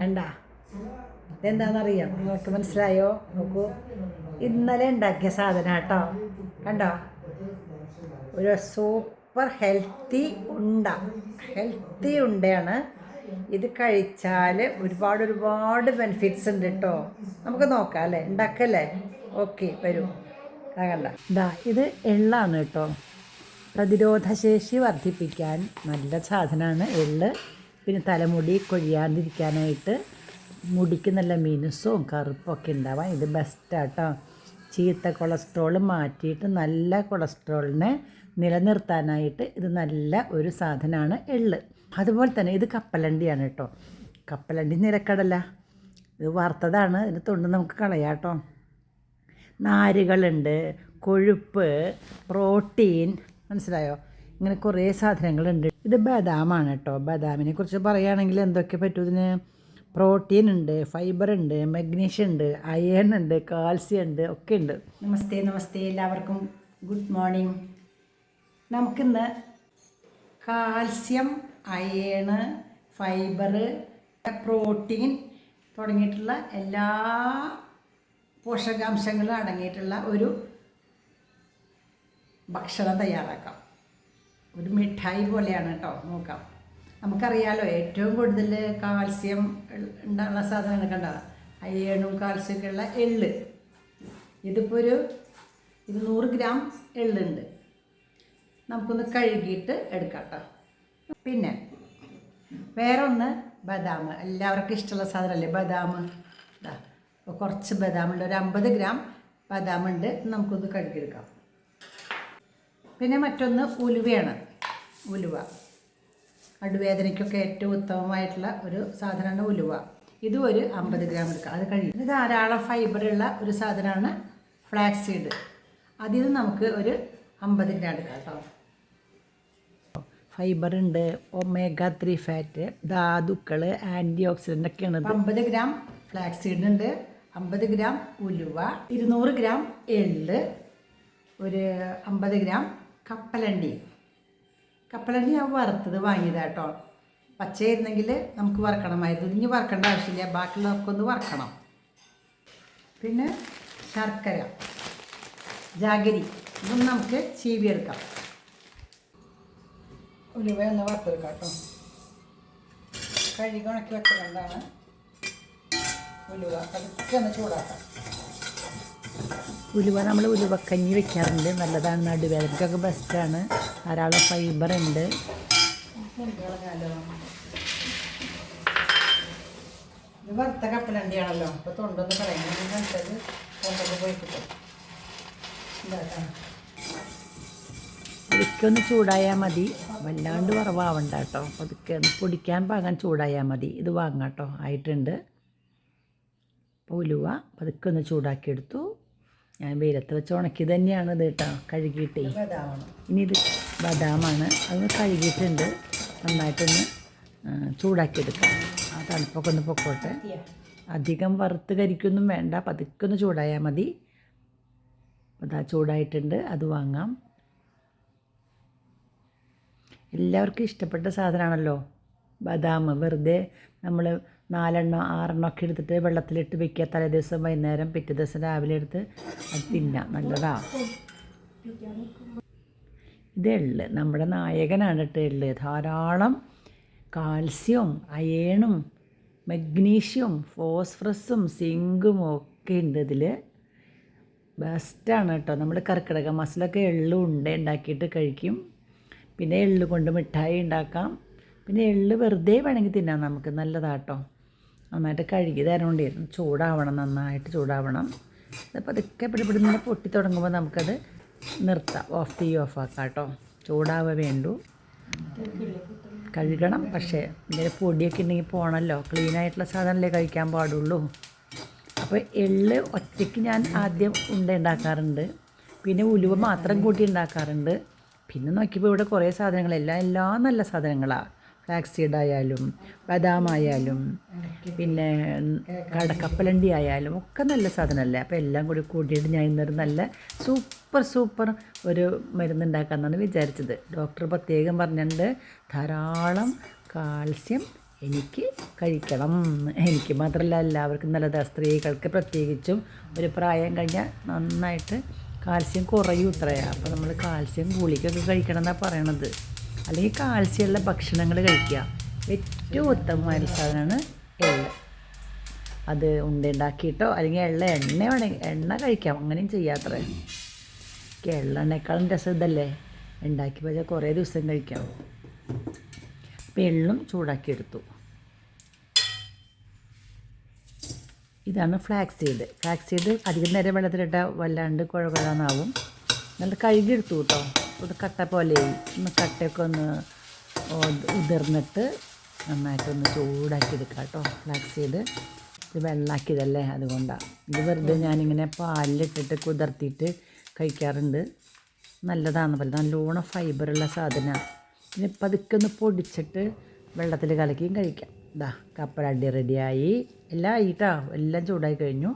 വേണ്ട ഇതെന്താണെന്നറിയാം നിങ്ങൾക്ക് മനസ്സിലായോ? നോക്കൂ. ഇന്നലെ ഉണ്ടാക്കിയ സാധനം കേട്ടോ കണ്ടോ? ഒരു സൂപ്പർ ഹെൽത്തി ഉണ്ട. ഹെൽത്തി ഉണ്ടയാണ്. ഇത് കഴിച്ചാൽ ഒരുപാട് ഒരുപാട് ബെനിഫിറ്റ്സ് ഉണ്ട് കേട്ടോ നമുക്ക് നോക്കാം അല്ലേ? ഉണ്ടാക്കല്ലേ? ഓക്കെ വരൂ. കണ്ട. ഇതാ ഇത് എള്ളാണ് കേട്ടോ പ്രതിരോധശേഷി വർദ്ധിപ്പിക്കാൻ നല്ല സാധനമാണ് എള്ള്. പിന്നെ തലമുടി കൊഴിയാണ്ടിരിക്കാനായിട്ട് മുടിക്ക് നല്ല മിനുസവും കറുപ്പൊക്കെ ഉണ്ടാവാം. ഇത് ബെസ്റ്റാട്ടോ ചീത്ത കൊളസ്ട്രോൾ മാറ്റിയിട്ട് നല്ല കൊളസ്ട്രോളിനെ നിലനിർത്താനായിട്ട് ഇത് നല്ല ഒരു സാധനമാണ് എള്ള്. അതുപോലെ തന്നെ ഇത് കപ്പലണ്ടിയാണ് കേട്ടോ. കപ്പലണ്ടി നിലക്കടല. ഇത് വറുത്തതാണ്. ഇതിന് തൊണ്ട് നമുക്ക് കളയാം കേട്ടോ. നാരുകളുണ്ട് കൊഴുപ്പ് പ്രോട്ടീൻ. മനസ്സിലായോ? ഇങ്ങനെ കുറേ സാധനങ്ങളുണ്ട്. ഇത് ബദാമാണ് കേട്ടോ. ബദാമിനെ കുറിച്ച് പറയുകയാണെങ്കിൽ എന്തൊക്കെ പറ്റും ഇതിന്? പ്രോട്ടീൻ ഉണ്ട് ഫൈബർ ഉണ്ട് മഗ്നീഷ്യം ഉണ്ട് അയൺ ഉണ്ട് കാൽസ്യം ഉണ്ട് ഒക്കെ ഉണ്ട്. നമസ്തേ നമസ്തേ എല്ലാവർക്കും. ഗുഡ് മോർണിംഗ് നമുക്കിന്ന് കാൽസ്യം അയൺ ഫൈബർ പ്രോട്ടീൻ തുടങ്ങിയിട്ടുള്ള എല്ലാ പോഷകാംശങ്ങളും അടങ്ങിയിട്ടുള്ള ഒരു ഭക്ഷണം തയ്യാറാക്കാം. ഒരു മിഠായി പോലെയാണ് കേട്ടോ നോക്കാം. നമുക്കറിയാലോ ഏറ്റവും കൂടുതൽ കാൽസ്യം ഉണ്ടാകുന്ന സാധനങ്ങൾ കണ്ട അയേണും കാൽസ്യമൊക്കെ ഉള്ള എള്ള്. ഇതിപ്പോൾ ഒരു ഇരുന്നൂറ് ഗ്രാം എള്ളുണ്ട്. നമുക്കൊന്ന് കഴുകിയിട്ട് എടുക്കാം കേട്ടോ പിന്നെ വേറൊന്ന് ബദാം. എല്ലാവർക്കും ഇഷ്ടമുള്ള സാധനമല്ലേ ബദാം? അപ്പോൾ കുറച്ച് ബദാമുണ്ട്. ഒരു അമ്പത് ഗ്രാം ബദാമുണ്ട്. നമുക്കൊന്ന് കഴുകിയെടുക്കാം. പിന്നെ മറ്റൊന്ന് ഉലുവയാണ്. ഉലുവ. നടുവേദനയ്ക്കൊക്കെ ഏറ്റവും ഉത്തമമായിട്ടുള്ള ഒരു സാധനമാണ് ഉലുവ. ഇതും ഒരു അമ്പത് ഗ്രാം എടുക്കുക അത് കഴിയും ഇത് ധാരാളം ഫൈബറുള്ള ഒരു സാധനമാണ് ഫ്ലാക്സ് സീഡ് അതിൽ നിന്ന് നമുക്ക് ഒരു അമ്പത് ഗ്രാം എടുക്കാം കേട്ടോ. ഫൈബർ ഉണ്ട് ഒമേഗ ത്രീ ഫാറ്റ് ധാതുക്കൾ ആന്റി ഓക്സിഡന്റ് ഒക്കെയാണ് അമ്പത് ഗ്രാം ഫ്ലാക്സ് സീഡ് ഉണ്ട് അമ്പത് ഗ്രാം ഉലുവ ഇരുന്നൂറ് ഗ്രാം എള്ള് ഒരു അമ്പത് ഗ്രാം കപ്പലണ്ടി. കപ്പലണ്ടി ഞാൻ വറുത്തത് വാങ്ങിയതാട്ടോ പച്ചയായിരുന്നെങ്കിൽ നമുക്ക് വറക്കണമായിരുന്നു. ഇനി വറക്കേണ്ട ആവശ്യമില്ല. ബാക്കിയുള്ളവർക്കൊന്ന് ഒന്ന് വറക്കണം. പിന്നെ ശർക്കര ജാഗരി ഇതൊന്ന് നമുക്ക് ചീവിയെടുക്കാം. ഉലുവ ഒന്ന് വറുത്തെടുക്കാം കേട്ടോ കഴുകി ഉണക്കി വെച്ചുകൊണ്ടാണ് ഉലുവ പതുക്കെ ഒന്ന് ചൂടാക്കാം. ഉലുവ നമ്മൾ ഉലുവക്കഞ്ഞി വെക്കാറുണ്ട്. നല്ലതാണ് നടുവേദനയ്ക്കൊക്കെ ബെസ്റ്റാണ് ധാരാളം ഫൈബർ ഉണ്ട്. വറുത്ത കപ്പലണ്ടിയാണല്ലോ അപ്പോൾ തൊണ്ടെന്ന് പറയുന്നത് തൊണ്ടൊക്കെ പോയി കിട്ടും പതുക്കെ ഒന്ന് ചൂടായാൽ മതി. വല്ലാണ്ട് വറവാവണ്ട കേട്ടോ. പതുക്കെ ഒന്ന് പൊടിക്കാൻ പാകാൻ ചൂടായാൽ മതി. ഇത് വാങ്ങാം കേട്ടോ. ആയിട്ടുണ്ട്. അപ്പോൾ ഉലുവ പതുക്കെ ഒന്ന് ചൂടാക്കിയെടുത്തു. ഞാൻ വെയിലത്ത് വെച്ച് ഉണക്കി തന്നെയാണ് ഇത് കേട്ടോ കഴുകിയിട്ടേ. ഇനി ഇത് ബദാമാണ്. അതൊന്ന് കഴുകിയിട്ടുണ്ട്. നന്നായിട്ടൊന്ന് ചൂടാക്കിയെടുക്കാം. ആ തണുപ്പൊക്കെ ഒന്ന് പൊക്കോട്ടെ. അധികം വറുത്ത് കരിക്കൊന്നും വേണ്ട. പതുക്കെ ഒന്ന് ചൂടായാൽ മതി. അതാ ചൂടായിട്ടുണ്ട്. അത് വാങ്ങാം. എല്ലാവർക്കും ഇഷ്ടപ്പെട്ട സാധനമാണല്ലോ. ബദാം വെറുതെ നമ്മൾ നാലെണ്ണോ ആറെണ്ണോ ഒക്കെ എടുത്തിട്ട് വെള്ളത്തിലിട്ട് വെക്കുക. തലേ ദിവസം വൈകുന്നേരം പിറ്റേ ദിവസം രാവിലെ എടുത്ത് അത് തിന്നാം നല്ലതാ. ഇത് എള്ള്. നമ്മുടെ നായകനാണ് കേട്ടോ എള്ള്. ധാരാളം കാൽസ്യവും അയേണും മഗ്നീഷ്യവും ഫോസ്ഫറസും സിങ്കും ഒക്കെ ഉണ്ട് ഇതിൽ. ബെസ്റ്റാണ് കേട്ടോ. നമ്മൾ കർക്കിടക മാസത്തിലൊക്കെ എള്ള് ഉണ്ട് ഉണ്ടാക്കിയിട്ട് കഴിക്കും. പിന്നെ എള്ള് കൊണ്ട് മിഠായി ഉണ്ടാക്കാം. പിന്നെ എള്ള് വെറുതെ വേണമെങ്കിൽ തിന്നാം നമുക്ക്. നല്ലതാട്ടോ നന്നായിട്ട് കഴുകി തരേണ്ടിയിരുന്നു ചൂടാവണം നന്നായിട്ട് ചൂടാവണം. അപ്പോൾ അതൊക്കെ പിടിപിടുന്ന പൊട്ടി തുടങ്ങുമ്പോൾ നമുക്കത് നിർത്താം. ഓഫ് തീ ഓഫ് ആക്കാം കേട്ടോ. ചൂടാവ വേണ്ടു. കഴുകണം. പക്ഷേ ഇതിന്റെ പൊടിയൊക്കെ ഉണ്ടെങ്കിൽ പോകണമല്ലോ ക്ലീനായിട്ടുള്ള സാധനമല്ലേ കഴിക്കാൻ പാടുള്ളൂ. അപ്പോൾ എള്ള് ഒറ്റയ്ക്ക് ഞാൻ ആദ്യം ഉണ്ട ഉണ്ടാക്കാറുണ്ട്. പിന്നെ ഉലുവ മാത്രം കൂട്ടി ഉണ്ടാക്കാറുണ്ട്. പിന്നെ നോക്കിയപ്പോൾ ഇവിടെ കുറേ സാധനങ്ങൾ. എല്ലാം എല്ലാം നല്ല സാധനങ്ങളാണ് ഫ്ലാക്സ് സീഡ് ആയാലും ബദാമായാലും പിന്നെ കടക്കപ്പലണ്ടി ആയാലും ഒക്കെ നല്ല സാധനമല്ലേ? അപ്പോൾ എല്ലാം കൂടി കൂട്ടിയിട്ട് ഞാൻ ഇന്നൊരു നല്ല സൂപ്പർ സൂപ്പർ ഒരു മരുന്ന് ഉണ്ടാക്കാമെന്നാണ് വിചാരിച്ചത്. ഡോക്ടർ പ്രത്യേകം പറഞ്ഞിട്ടുണ്ട് ധാരാളം കാൽസ്യം എനിക്ക് കഴിക്കണം. എനിക്ക് മാത്രമല്ല എല്ലാവർക്കും നല്ലതാണ് സ്ത്രീകൾക്ക് പ്രത്യേകിച്ചും ഒരു പ്രായം കഴിഞ്ഞാൽ നന്നായിട്ട് കാൽസ്യം കുറയും ഇത്രയാണ് അപ്പോൾ നമ്മൾ കാൽസ്യം ഗുളികയൊക്കെ കഴിക്കണം എന്നാണ് പറയണത്. അല്ലെങ്കിൽ കാൽസ്യമുള്ള ഭക്ഷണങ്ങൾ കഴിക്കുക. ഏറ്റവും ഉത്തമമായ സാധനമാണ് എള്ള്. അത് ഉണ്ടുണ്ടാക്കിയിട്ടോ അല്ലെങ്കിൽ എള്ള എണ്ണ വേണമെങ്കിൽ എണ്ണ കഴിക്കാം. അങ്ങനെയും ചെയ്യാത്ര എള്ളെണ്ണേക്കാളും രസം ഇതല്ലേ? ഉണ്ടാക്കി വെച്ചാൽ കുറേ ദിവസം കഴിക്കാം. അപ്പം എള്ളും ചൂടാക്കിയെടുത്തു ഇതാണ് ഫ്ലാക്സ് സീഡ് ഫ്ലാക്സ് സീഡ് അധികം നേരം വെള്ളത്തിലിട്ടാൽ വല്ലാണ്ട് കുഴകുഴന്നാവും നല്ല കഴുകിയെടുത്തു കേട്ടോ. ഒരു കട്ട പോലെ ഒന്ന് കട്ടയൊക്കെ ഒന്ന് ഉതിർന്നിട്ട് നന്നായിട്ടൊന്ന് ചൂടാക്കി എടുക്കാം കേട്ടോ. ഫ്ലാക്സ് ചെയ്ത് ഇത് വെള്ളാക്കിയതല്ലേ അതുകൊണ്ടാണ് ഇത് വെറുതെ ഞാനിങ്ങനെ പാലിലിട്ടിട്ട് കുതിർത്തിയിട്ട് കഴിക്കാറുണ്ട്. നല്ലതാണ് പോലെ. നല്ലോണം ഫൈബറുള്ള സാധനമാണ് പിന്നെ പതുക്കെ ഒന്ന് പൊടിച്ചിട്ട് വെള്ളത്തിൽ കലക്കിയും കഴിക്കാം. ഇതാ കപ്പലണ്ടി റെഡിയായി എല്ലാം ആയിട്ടാ. എല്ലാം ചൂടായി കഴിഞ്ഞു.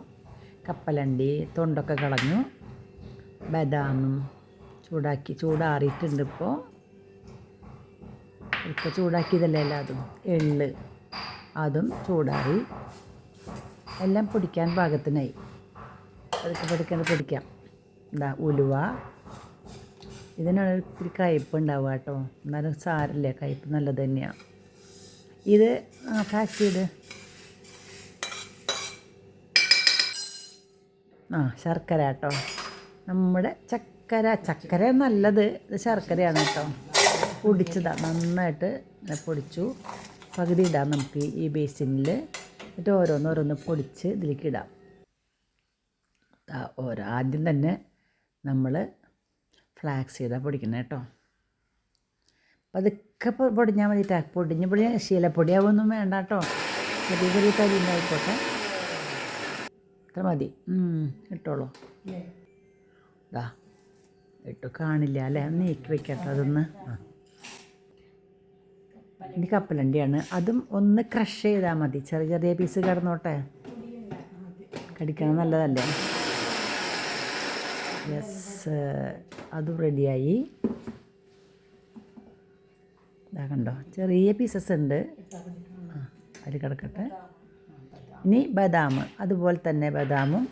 കപ്പലണ്ടി തൊണ്ടൊക്കെ കളഞ്ഞു. ബദാമും ചൂടാക്കി ചൂടാറിയിട്ടുണ്ട് ഇപ്പോൾ ഇപ്പോൾ ചൂടാക്കിയതല്ലേ അല്ല അതും എള്ള് അതും ചൂടാറി. എല്ലാം പൊടിക്കാൻ പാകത്തിനായി. അതൊക്കെ പതുക്കെ പൊടിക്കാം. എന്താ ഉലുവ. ഇതിനാണ് ഇത്തിരി കയ്പ്പ് ഉണ്ടാവുക കേട്ടോ. എന്നാലും സാരമില്ല കയ്പ്പ് നല്ലത് തന്നെയാണ് ഇത് പാക്ക് ചെയ്ത്. ആ ശർക്കര കേട്ടോ. നമ്മുടെ ചക്കര ചക്കര നല്ലത്. ഇത് ശർക്കരയാണ് കേട്ടോ. പൊടിച്ചതാണ് നന്നായിട്ട് പൊടിച്ചു. പകുതി ഇടാം നമുക്ക് ഈ ബേസിനിൽ. എന്നിട്ട് ഓരോന്നോരോന്ന് പൊടിച്ച് ഇതിലേക്ക് ഇടാം. ഓരോ ആദ്യം തന്നെ നമ്മൾ ഫ്ലാക്സ് ചെയ്താൽ പൊടിക്കണം കേട്ടോ. പതുക്കെ പൊടിഞ്ഞാൽ മതിട്ടാ. പൊടിഞ്ഞ് പൊടിഞ്ഞ ശീലപ്പൊടിയാവൊന്നും വേണ്ട കേട്ടോ. ചെറിയ ചെറിയ തരി ഉണ്ടായിക്കോട്ടെ. ഇത്ര മതി. ഇട്ടോളൂ. ദാ ഇട്ടു കാണില്ല അല്ലേ? നീക്കി വെക്കട്ടെ അതൊന്ന്. ഇനി കപ്പലണ്ടിയാണ്. അതും ഒന്ന് ക്രഷ് ചെയ്താൽ മതി. ചെറിയ ചെറിയ പീസ് കിടന്നോട്ടെ. കടിക്കണം നല്ലതല്ലേ? യെസ് അതും റെഡിയായി ഇതാ കണ്ടോ? ചെറിയ പീസസ് ഉണ്ട്. അതിൽ കിടക്കട്ടെ. ഇനി ബദാം. അതുപോലെ തന്നെ ബദാമും.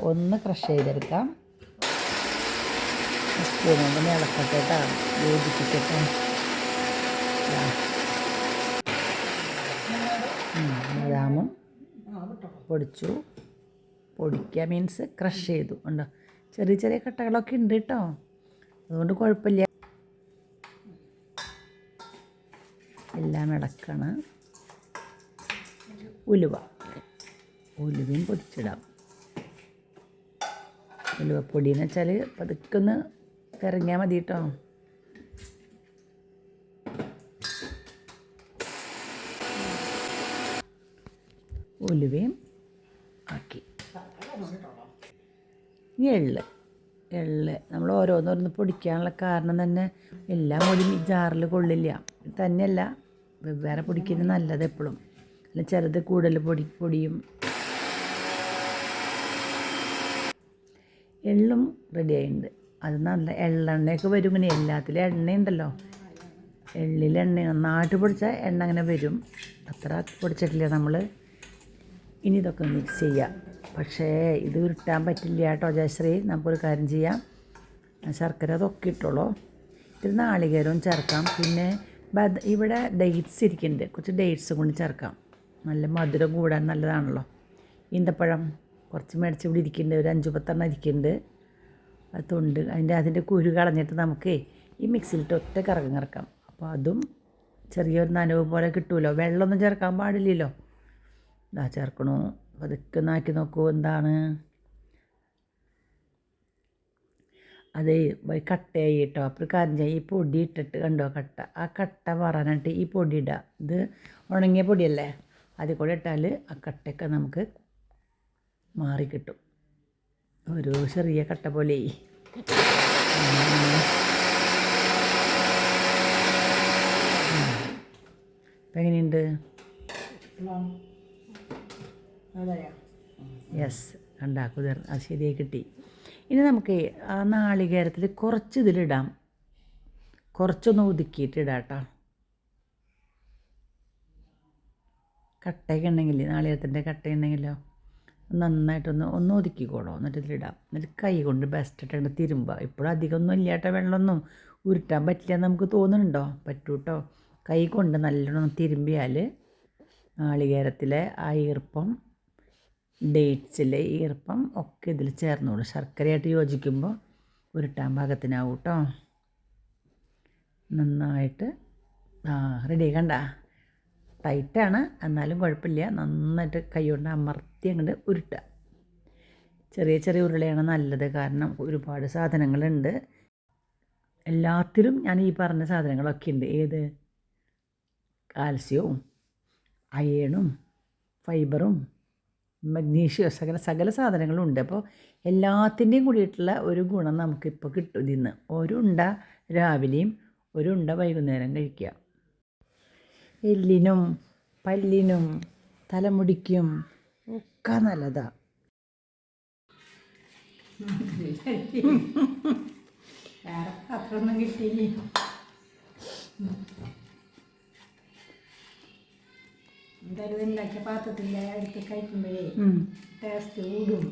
ഒന്ന് ക്രഷ് ചെയ്തെടുക്കാം. ബദാമും പൊടിച്ചു. പൊടിക്കുക മീൻസ് ക്രഷ് ചെയ്തു. ഉണ്ടോ? ചെറിയ ചെറിയ കട്ടകളൊക്കെ ഉണ്ട് കേട്ടോ. അതുകൊണ്ട് കുഴപ്പമില്ല. എല്ലാം ഇളക്കണം. ഉലുവ. ഉലുവയും പൊടിച്ചിടാം. ഉലുവപ്പൊടി എന്ന് വെച്ചാൽ പതുക്കെ ഇറങ്ങിയാൽ മതി കേട്ടോ ഉലുവയും ആക്കി. ഇനി എള്ള്. എള്ള് നമ്മൾ ഓരോന്നോരോന്ന് പൊടിക്കാനുള്ള കാരണം തന്നെ എല്ലാം ഈ ജാറിൽ കൊള്ളില്ല. തന്നെയല്ല വെവ്വേറെ പൊടിക്കുന്നത് നല്ലത് എപ്പോഴും അല്ല ചിലത് കൂടുതൽ പൊടി പൊടിയും. എള്ളും റെഡി ആയിട്ടുണ്ട്. അത് നല്ല എള്ളെണ്ണയൊക്കെ വരും ഇങ്ങനെ എല്ലാത്തിലും എണ്ണയുണ്ടല്ലോ. എള്ളിൽ എണ്ണ നന്നായിട്ട് പൊടിച്ചാൽ എണ്ണ അങ്ങനെ വരും. അത്ര പൊടിച്ചിട്ടില്ല നമ്മൾ ഇനി ഇതൊക്കെ മിക്സ് ചെയ്യാം. പക്ഷേ ഇത് ഉരുട്ടാൻ പറ്റില്ല കേട്ടോ ജയശ്രീ. നമുക്കൊരു കാര്യം ചെയ്യാം. ശർക്കര അതൊക്കെ ഇട്ടോളൂ. ഇത്തിരി നാളികേരവും ചേർക്കാം. പിന്നെ ബദ ഇവിടെ ഡേറ്റ്സ് ഇരിക്കുന്നുണ്ട്. കുറച്ച് ഡേറ്റ്സ് കൊണ്ട് ചേർക്കാം. നല്ല മധുരം കൂടാൻ നല്ലതാണല്ലോ. ഈന്തപ്പഴം കുറച്ച് മേടിച്ച് ഇവിടെ ഇരിക്കുന്നുണ്ട്. ഒരു അഞ്ചു പത്തെണ്ണം ഇരിക്കുന്നുണ്ട്. അത് തൊണ്ട് അതിന്റെ അതിന്റെ കുരു കളഞ്ഞിട്ട് നമുക്ക് ഈ മിക്സിയിലിട്ട് ഒറ്റ കറങ്ങി കറക്കാം. അപ്പോൾ അതും ചെറിയൊരു നനവ് പോലെ കിട്ടുമല്ലോ വെള്ളമൊന്നും ചേർക്കാൻ പാടില്ലല്ലോ. ഇതാ ചേർക്കണു. പതുക്കെ നാക്കി നോക്കൂ എന്താണ്. അത് കട്ടയായി കേട്ടോ. അപ്പോൾ കാര്യം ചെയ്യാം. ഈ പൊടി ഇട്ടിട്ട് കണ്ടോ കട്ട? ആ കട്ട പറഞ്ഞിട്ട് ഈ പൊടി ഇടുക ഇത് ഉണങ്ങിയ പൊടിയല്ലേ? അതിൽ കൂടെ ഇട്ടാൽ ആ കട്ടയൊക്കെ നമുക്ക് മാറി കിട്ടും. ഒരു ചെറിയ കട്ട പോലെ. എങ്ങനെയുണ്ട്? യെസ് കണ്ടാ അത് ശരിയായി കിട്ടി. ഇനി നമുക്ക് ആ നാളികേരത്തിൽ കുറച്ച് ഇതിലിടാം കുറച്ചൊന്ന് ഒതുക്കിയിട്ട് ഇടാട്ടോ കേട്ടോ. കട്ടയൊക്കെ ഉണ്ടെങ്കിൽ നാളികേരത്തിന്റെ കട്ടയുണ്ടെങ്കിലോ നന്നായിട്ടൊന്ന് ഒന്ന് ഒതുക്കിക്കോളോ. എന്നിട്ട് ഇതിലിടാം എന്നിട്ട് കൈ കൊണ്ട് ബെസ്റ്റ് ഇട്ടുണ്ട് തിരുമ്പുക. ഇപ്പോഴും അധികം ഒന്നും ഇല്ലാത്ത വെള്ളമൊന്നും. ഉരുട്ടാൻ പറ്റില്ല നമുക്ക് തോന്നുന്നുണ്ടോ? പറ്റൂട്ടോ? കൈ കൊണ്ട് നല്ലോണം തിരുമ്പിയാൽ നാളികേരത്തിലെ ആ ഈർപ്പം ഡേറ്റ്സിലെ ഈർപ്പം ഒക്കെ ഇതിൽ ചേർന്നോളൂ. ശർക്കരയായിട്ട് യോജിക്കുമ്പോൾ ഉരുട്ടാൻ പാകത്തിനാവും കേട്ടോ നന്നായിട്ട് ആ റെഡി കണ്ട? ടൈറ്റാണ്. എന്നാലും കുഴപ്പമില്ല. നന്നായിട്ട് കൈ കൊണ്ട് അമർത്തി അങ്ങോട്ട് ഉരുട്ടുക. ചെറിയ ചെറിയ ഉരുളയാണ് നല്ലത്. കാരണം ഒരുപാട് സാധനങ്ങളുണ്ട്. എല്ലാത്തിലും ഞാൻ ഈ പറഞ്ഞ സാധനങ്ങളൊക്കെ ഉണ്ട്. ഏത്? കാൽസ്യവും അയേണും ഫൈബറും മഗ്നീഷ്യം സകല സകല സാധനങ്ങളും ഉണ്ട്. അപ്പോൾ എല്ലാത്തിന്റെയും കൂടിയിട്ടുള്ള ഒരു ഗുണം നമുക്കിപ്പോൾ കിട്ടും ഇതിന്ന്. ഒരു ഉണ്ട രാവിലെയും ഒരുണ്ട വൈകുന്നേരം കഴിക്കുക. എല്ലിനും പല്ലിനും തലമുടിക്കും ഒക്കെ നല്ലതാണ് വേറെ അത്രയൊന്നും കിട്ടിയില്ലേ? എന്തായാലും ഉണ്ടാക്കിയ പാത്രത്തിൽ എടുത്ത് കഴിക്കുമ്പോഴേ ടേസ്റ്റ് കൂടും.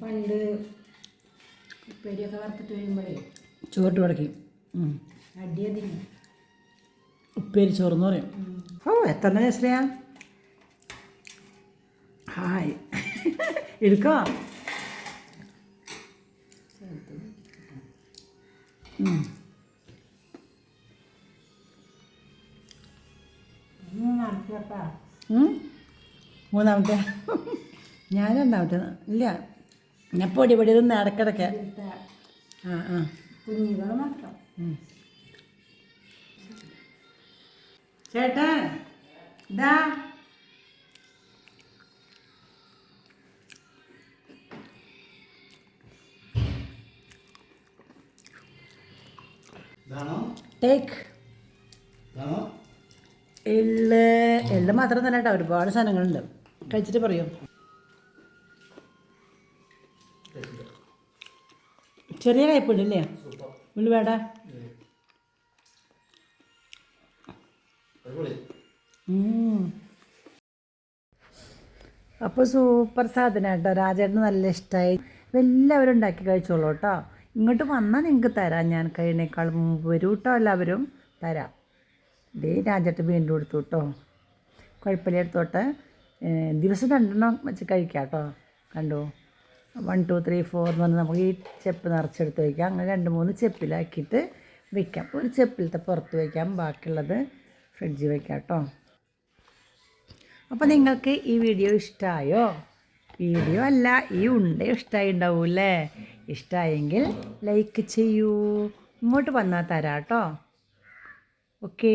പണ്ട് ഉപ്പേരിയൊക്കെ വറുത്തിട്ട് വരുമ്പോഴേ ചോട്ട് കിടക്കി അടിയതിന്. ഉപ്പേരി ചോറെന്ന് പറയും. ഓ എത്ര ശ്രേയാ ഹായ്. എടുക്കോ? മൂന്നാമത്തെ. ഞാൻ രണ്ടാമത്തെ. ഇല്ല. ഞാൻ പൊടി പൊടി തിന്ന് ഇടക്കിടക്ക് ആ ആ. കുഞ്ഞുങ്ങൾ മാത്രം. ഉം. ചേട്ടാ ഇതാ. ടേക്ക് എള്ള് മാത്രം തന്നെ കേട്ടോ ഒരുപാട് സാധനങ്ങളുണ്ട്. കഴിച്ചിട്ട് പറയൂ? ചെറിയ കയ്പുണ്ടല്ലേ ഉള്ളു വേണ്ട അപ്പോൾ സൂപ്പർ സാധനം കേട്ടോ. രാജേട്ടന് നല്ല ഇഷ്ടമായി എല്ലാവരും ഉണ്ടാക്കി കഴിച്ചോളൂ കേട്ടോ. ഇങ്ങോട്ട് വന്നാൽ നിങ്ങൾക്ക് തരാം. ഞാൻ കഴിയുന്നേക്കാൾ മുമ്പ് വരും കേട്ടോ എല്ലാവരും. തരാം. ദേ രാജേട്ടൻ വീണ്ടും എടുത്തു കേട്ടോ. കുഴപ്പമില്ല എടുത്തോട്ടെ. ദിവസം രണ്ടെണ്ണം വെച്ച് കഴിക്കാം കേട്ടോ. കണ്ടു? വൺ ടു ത്രീ ഫോർ എന്ന് പറഞ്ഞാൽ നമുക്ക് ഈ ചെപ്പ് നിറച്ചെടുത്ത് വയ്ക്കാം അങ്ങനെ രണ്ട് മൂന്ന് ചെപ്പിലാക്കിയിട്ട് വെക്കാം. ഒരു ചെപ്പിലത്തെ പുറത്ത് വയ്ക്കാം ബാക്കിയുള്ളത് ഫ്രിഡ്ജിൽ വയ്ക്കാം കേട്ടോ. അപ്പോൾ നിങ്ങൾക്ക് ഈ വീഡിയോ ഇഷ്ടമായോ വീഡിയോ അല്ല ഈ ഉണ്ട ഇഷ്ടമായി ഉണ്ടാവൂല്ലേ ഇഷ്ടമായെങ്കിൽ ലൈക്ക് ചെയ്യൂ. ഇങ്ങോട്ട് വന്നാൽ തരാം കേട്ടോ ഓക്കേ